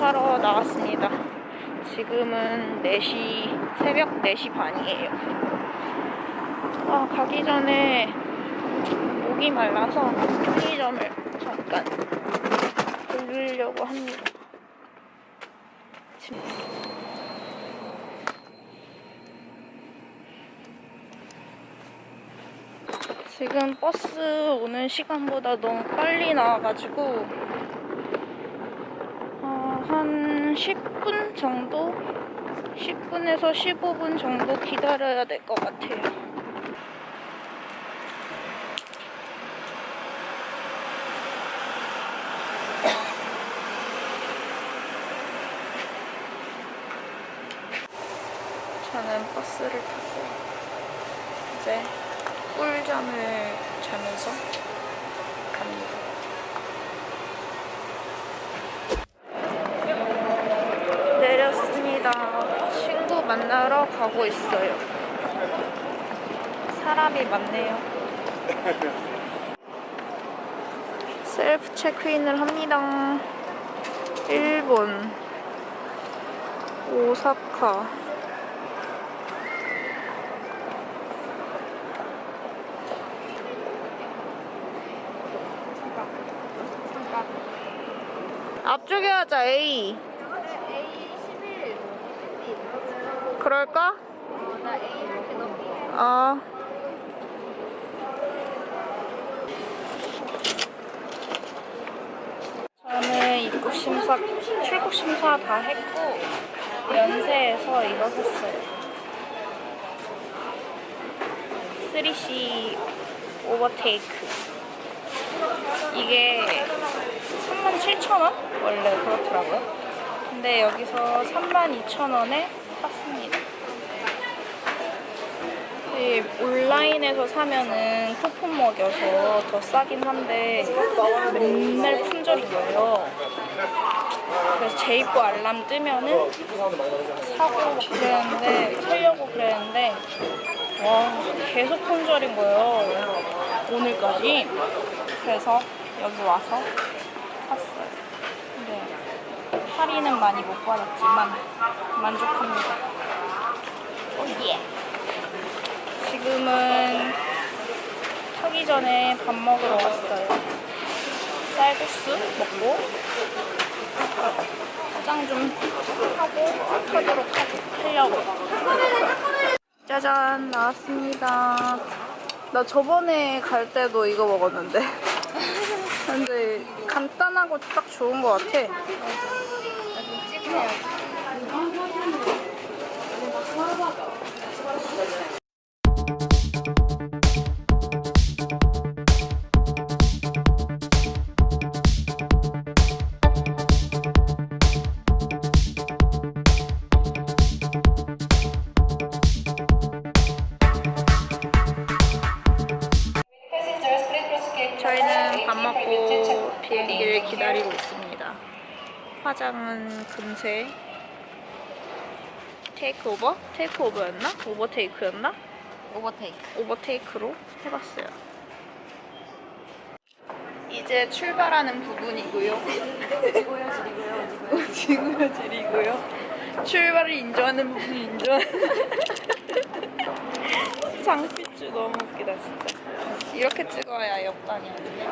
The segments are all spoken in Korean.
타러 나왔습니다. 지금은 4시, 새벽 4시 반이에요. 아, 가기 전에 목이 말라서 편의점을 잠깐 들르려고 합니다. 지금 버스 오는 시간보다 너무 빨리 나와가지고 어, 한 10분 정도? 10분에서 15분 정도 기다려야 될 것 같아요. 저는 버스를 타고 이제 꿀잠을 자면서 갑니다. 내렸습니다. 친구 만나러 가고 있어요. 사람이 많네요. 셀프 체크인을 합니다. 일본 오사카 앞쪽에 하자 A 그럴까? 나 A 이렇게 넘기 어 저는 입국 심사 출국 심사 다 했고 연세에서 이거 샀어요 3C 오버테이크 이게 37,000원? 원래 그렇더라고요. 근데 여기서 32,000원에 샀습니다. 이 온라인에서 사면은 쿠폰 먹여서 더 싸긴 한데 맨날 품절인 거예요. 그래서 재입고 알람 뜨면은 사고 막 그랬는데 사려고 그랬는데 와 계속 품절인 거예요. 오늘까지. 그래서 여기 와서 샀어요. 근데 할인은 많이 못 받았지만 만족합니다. 오예. 지금은 타기 전에 밥 먹으러 왔어요. 쌀국수 먹고 화장 좀 하고 타도록 하- 하려고. 짜잔 나왔습니다. 나 저번에 갈 때도 이거 먹었는데. 근데 간단하고 딱 좋은 것 같아. 찍어야지 밥 먹고 비행기를 기다리고 있습니다. 화장은 금세 테이크오버? 테이크오버였나? 오버테이크였나? 오버테이크 오버테이크로 해봤어요. 이제 출발하는 부분이고요. 지구여질이고요. 출발을 인정하는 부분 인정. 장피쭈 너무 웃기다 진짜. 이렇게 찍어야 아니네.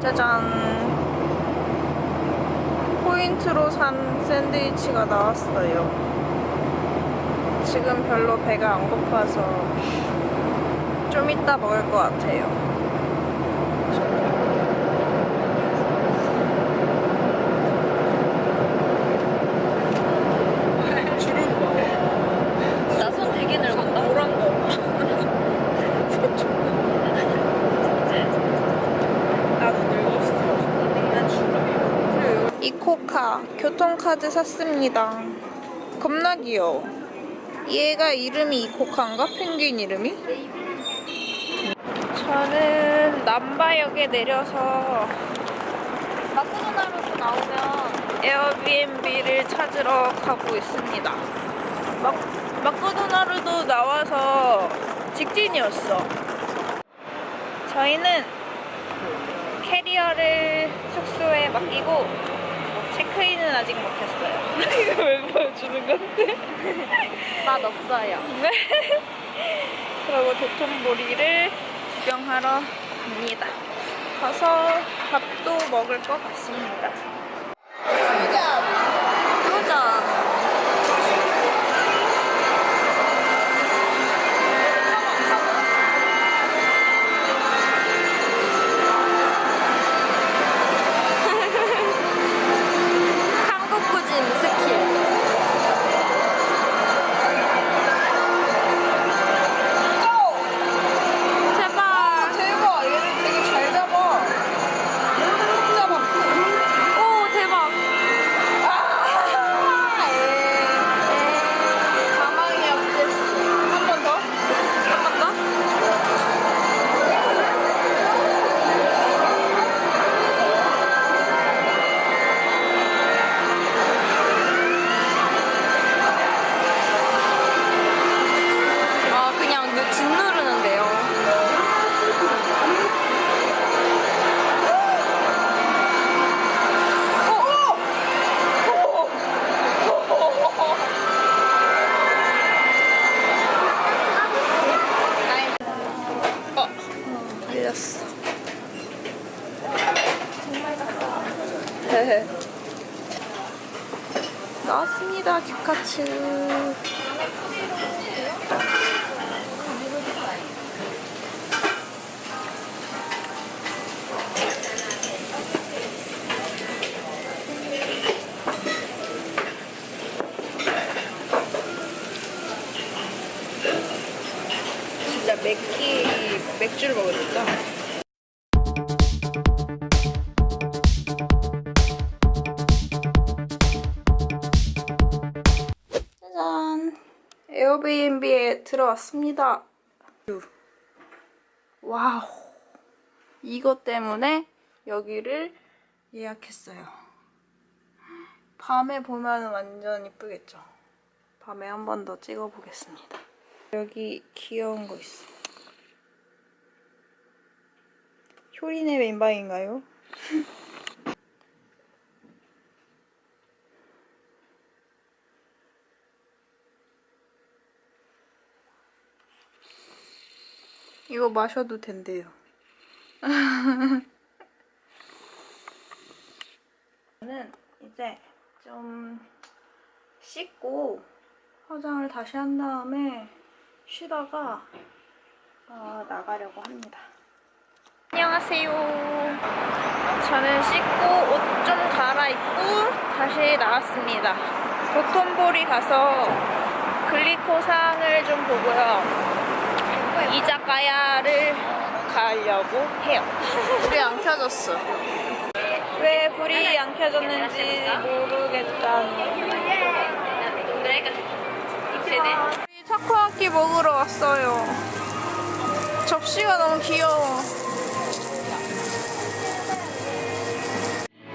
짜잔. 포인트로 산 샌드위치가 나왔어요. 지금 별로 배가 안 고파서 좀 이따 먹을 것 같아요. 나 손 되게 늙었다 노란 거. 나도 늙었어. 난 죽어. 이코카 교통카드 샀습니다. 겁나 귀여워. 얘가 이름이 이코카인가? 펭귄 이름이? 저는 남바역에 내려서 마크도나루도 나오면 에어비앤비를 찾으러 가고 있습니다. 막, 마크도나ル드 나와서 직진이었어. 저희는 캐리어를 숙소에 맡기고 체크인은 아직 못했어요. 이거 왜 보여주는 건데? 맛 없어요. 네. 그리고 도톤보리를 구경하러 갑니다. 가서 밥도 먹을 것 같습니다. 왔습니다. 와우. 이것 때문에 여기를 예약했어요. 밤에 보면 완전 이쁘겠죠? 밤에 한 번 더 찍어 보겠습니다. 여기 귀여운 거 있어. 효린의 멤버인가요? 이거 마셔도 된대요. 저는 이제 좀 씻고 화장을 다시 한 다음에 쉬다가 어, 나가려고 합니다. 안녕하세요. 저는 씻고 옷 좀 갈아입고 다시 나왔습니다. 도톤보리 가서 글리코상을 좀 보고요. 이자카야를 가려고 해요. 불이 안 켜졌어. 왜 불이 안 켜졌는지 모르겠다니. 우리 타코야키 먹으러 왔어요. 접시가 너무 귀여워.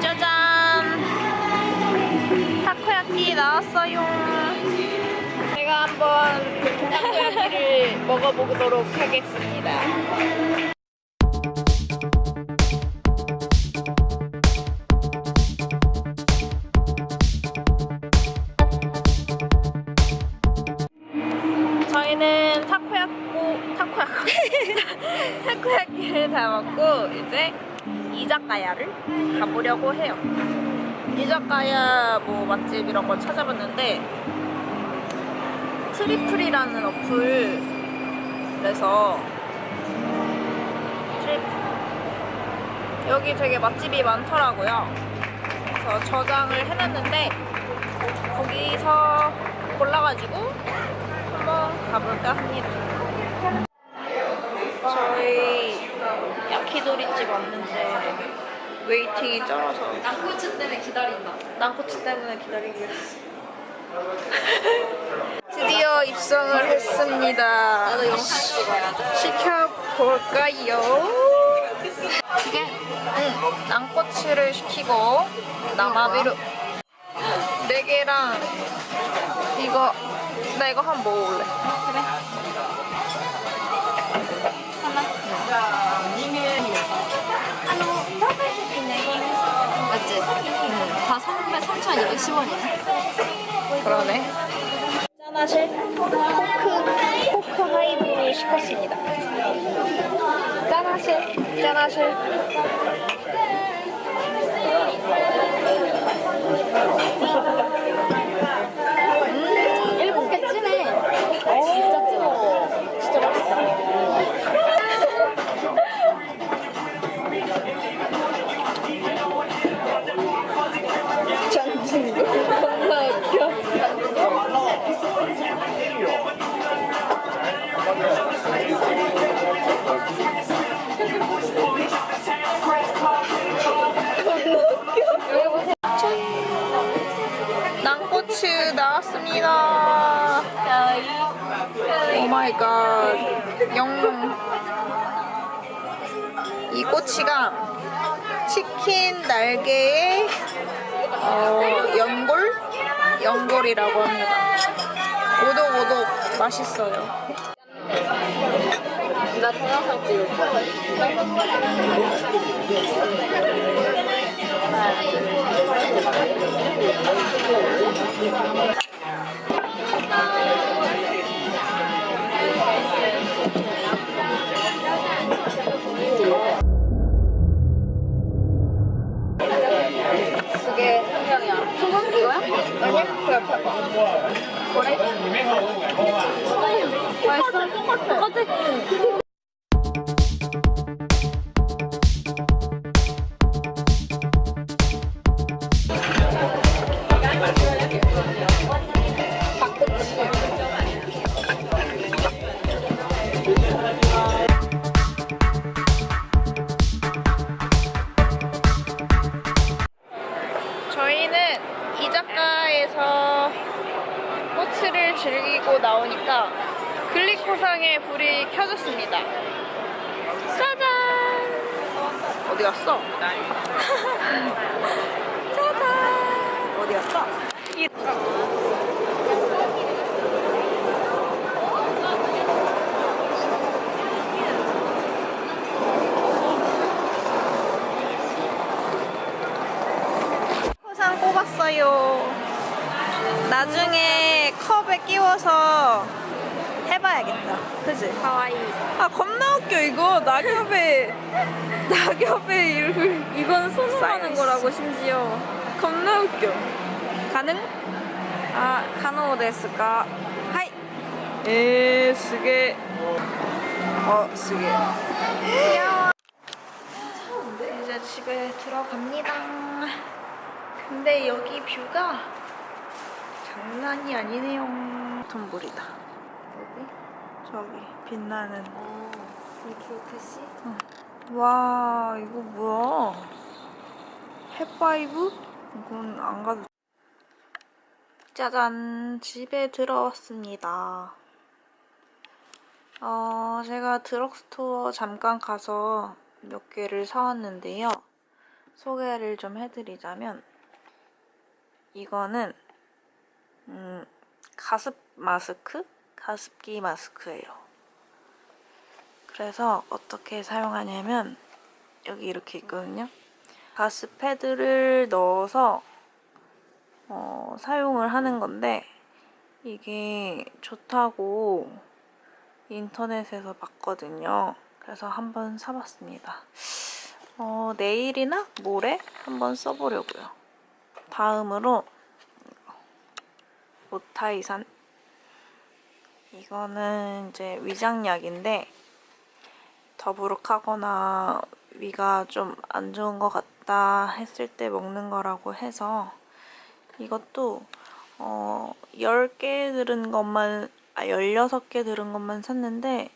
짜잔! 타코야키 나왔어요. 한번 타코야키를 먹어보도록 하겠습니다. 저희는 타코야코 타코야코 타코야키를 다 먹고 이제 이자카야를 가보려고 해요. 이자카야 뭐 맛집 이런 거 찾아봤는데 트리플이라는 어플에서 여기 되게 맛집이 많더라고요. 그래서 저장을 해놨는데 거기서 골라가지고 한번 가볼까 합니다. 저희 야키도리집 왔는데 웨이팅이 쩔어서 양꼬치 때문에 기다린다. 난코치 때문에 기다리고 있어. 드디어 입성을 했습니다. 시켜볼까요? 이게 응, 낭꼬치를 시키고 남아비루 네 개랑 이거 나 이거 한 번 먹어볼래. 그래. 음, 맞지? 응. 다 3,210원이네. 그러네. 짠하실 코크 코크 하이볼을 시켰습니다. 짠하실. 짠하실. 마이 갓. 영롱. 이 꼬치가 치킨 날개에 어, 연골? 연골이라고 합니다. 오독오독 맛있어요. 나 동영상 찍을 거야. 나오니까 글리코상에 불이 켜졌습니다. 짜잔! 어디 갔어? 짜잔! 어디 갔어? 이- 뽑았어요. 나중에 컵에 끼워서 해봐야겠다. 그지? 하와이. 아 겁나 웃겨 이거 낙엽에 낙엽에 이걸 이건 손으로 하는 사이언스. 거라고 심지어. 겁나 웃겨. 가능? 아, 카노 데스까? 하이. 에 스게 어 스게 귀여워. 이제 집에 들어갑니다. 근데 여기 뷰가 장난이 아니네요. 톰불이다. 어디? 저기 빛나는. 아, 이키오테시? 와 이거 뭐야? 햇바이브? 이건 안 가도 짜잔 집에 들어왔습니다. 어 제가 드럭스토어 잠깐 가서 몇 개를 사왔는데요. 소개를 좀 해드리자면 이거는 음, 가습 마스크? 가습기 마스크예요. 그래서 어떻게 사용하냐면 여기 이렇게 있거든요. 가스 패드를 넣어서 어, 사용을 하는 건데 이게 좋다고 인터넷에서 봤거든요. 그래서 한번 사봤습니다. 어, 내일이나 모레 한번 써보려고요. 다음으로 오타이산 이거는 이제 위장약인데 더부룩하거나 위가 좀 안 좋은 것 같다 했을 때 먹는 거라고 해서 이것도 어 10개 들은 것만 아 16개 들은 것만 샀는데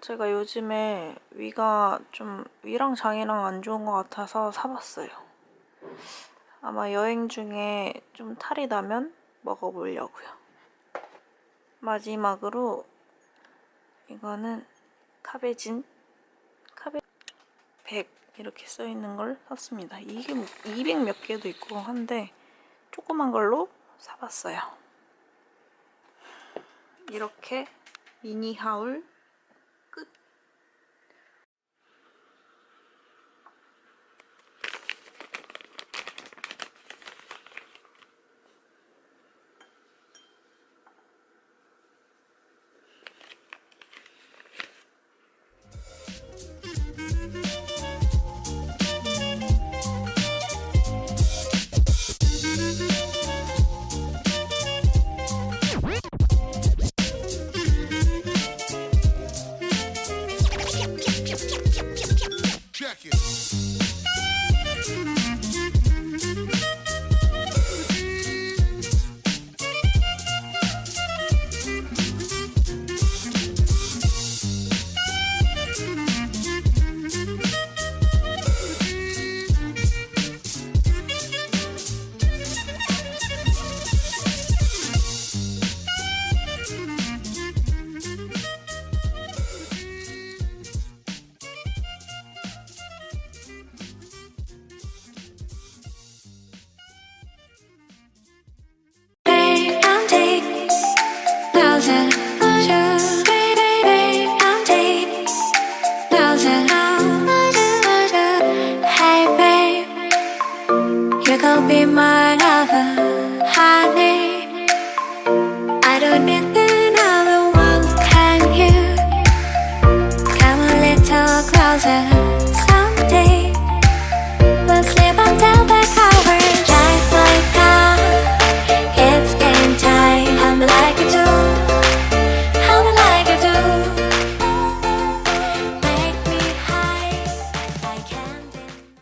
제가 요즘에 위가 좀 위랑 장이랑 안 좋은 것 같아서 사봤어요. 아마 여행 중에 좀 탈이 나면 먹어보려고요. 마지막으로 이거는 카베진 카베 100 이렇게 써 있는 걸 샀습니다. 이게 200 몇 개도 있고 한데 조그만 걸로 사봤어요. 이렇게 미니 하울 be mine.